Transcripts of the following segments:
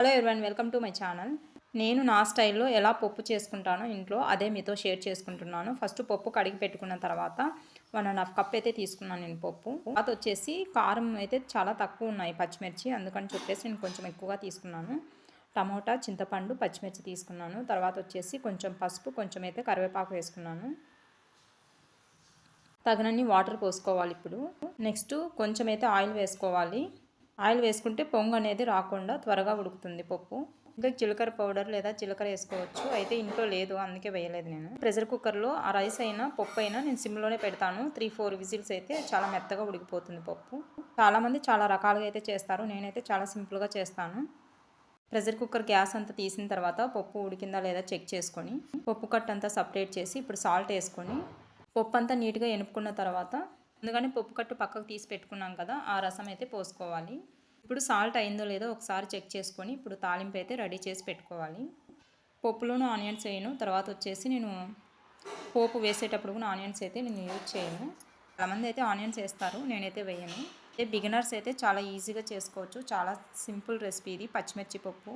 Hello everyone welcome to my channel నేను నా స్టైల్లో ఎలా పప్పు చేసుకుంటానో ఇంట్లో అదే మీతో షేర్ చేసుకుంటున్నాను. ఫస్ట్ పప్పు కడిగి పెట్టుకున్న తర్వాత వన్ అండ్ హాఫ్ కప్ అయితే తీసుకున్నాను నేను పప్పు. తర్వాత వచ్చేసి కారం అయితే చాలా తక్కువ ఉన్నాయి పచ్చిమిర్చి అందుకని చెప్పేసి నేను కొంచెం ఎక్కువగా తీసుకున్నాను. టమోటా చింతపండు పచ్చిమిర్చి తీసుకున్నాను. తర్వాత వచ్చేసి కొంచెం పసుపు కొంచెం అయితే కరివేపాకు వేసుకున్నాను. తగినన్ని వాటర్ పోసుకోవాలి ఇప్పుడు. నెక్స్ట్ కొంచెం అయితే ఆయిల్ వేసుకోవాలి. ఆయిల్ వేసుకుంటే పొంగు అనేది రాకుండా త్వరగా ఉడుకుతుంది పప్పు. ఇంకా జీలకర్ర పౌడర్ లేదా జీలకర్ర వేసుకోవచ్చు. అయితే ఇంట్లో లేదు అందుకే వేయలేదు నేను. ప్రెషర్ కుక్కర్లో ఆ రైస్ అయినా పప్పు అయినా నేను సిమ్లోనే పెడతాను. త్రీ ఫోర్ విజిల్స్ అయితే చాలా మెత్తగా ఉడికిపోతుంది పప్పు. చాలామంది చాలా రకాలుగా అయితే చేస్తారు. నేనైతే చాలా సింపుల్గా చేస్తాను. ప్రెషర్ కుక్కర్ గ్యాస్ అంతా తీసిన తర్వాత పప్పు ఉడికిందా లేదా చెక్ చేసుకొని పప్పు కట్ అంతా సపరేట్ చేసి ఇప్పుడు సాల్ట్ వేసుకొని పప్పు అంతా నీట్గా ఎనుపుకున్న తర్వాత ముందుగానే పప్పు కట్టు పక్కకు తీసి పెట్టుకున్నాం కదా ఆ రసం అయితే పోసుకోవాలి. ఇప్పుడు సాల్ట్ అయిందో లేదో ఒకసారి చెక్ చేసుకొని ఇప్పుడు తాలింపు అయితే రెడీ చేసి పెట్టుకోవాలి. పప్పులోను ఆనియన్స్ వేయను తర్వాత వచ్చేసి నేను పోపు వేసేటప్పుడు కూడా ఆనియన్స్ అయితే నేను యూజ్ చేయను. చాలామంది అయితే ఆనియన్స్ వేస్తారు నేనైతే వేయను. అయితే బిగినర్స్ అయితే చాలా ఈజీగా చేసుకోవచ్చు చాలా సింపుల్ రెసిపీ ఇది పచ్చిమిర్చి పప్పు.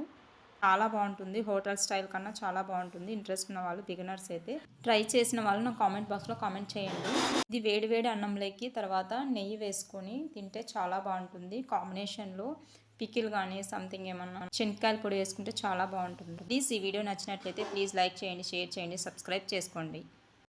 చాలా బాగుంటుంది. హోటల్ స్టైల్ కన్నా చాలా బాగుంటుంది. ఇంట్రెస్ట్ ఉన్న వాళ్ళు బిగినర్స్ అయితే ట్రై చేసిన వాళ్ళు నా కామెంట్ బాక్స్లో కామెంట్ చేయండి. ఇది వేడి వేడి అన్నంలోకి తర్వాత నెయ్యి వేసుకొని తింటే చాలా బాగుంటుంది. కాంబినేషన్లో పికిల్ కానీ సంథింగ్ ఏమన్నా శనక్కాయల పొడి వేసుకుంటే చాలా బాగుంటుంది. ప్లీజ్ ఈ వీడియో నచ్చినట్లయితే ప్లీజ్ లైక్ చేయండి షేర్ చేయండి సబ్స్క్రైబ్ చేసుకోండి.